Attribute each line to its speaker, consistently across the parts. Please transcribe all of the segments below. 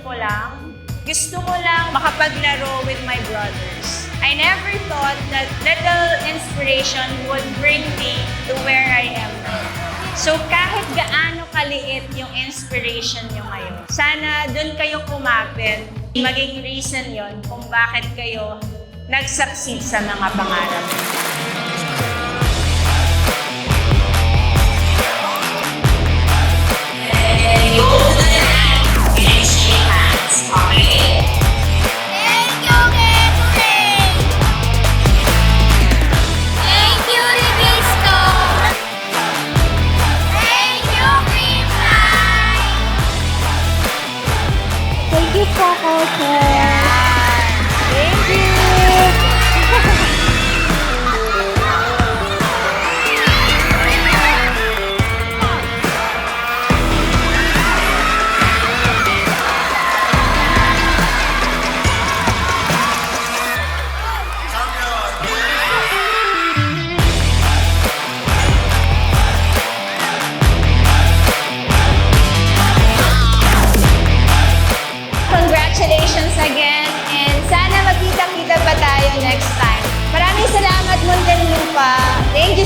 Speaker 1: ko lang. Gusto ko lang makapaglaro with my brothers. I never thought that little inspiration would bring me to where I am now. So kahit gaano kaliit yung inspiration nyo ngayon, sana doon kayo kumapit. Maging reason yon kung bakit kayo nag-succeed sa mga pangarap.
Speaker 2: You
Speaker 3: po, coaches.
Speaker 1: Thank you.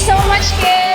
Speaker 1: So much, kids!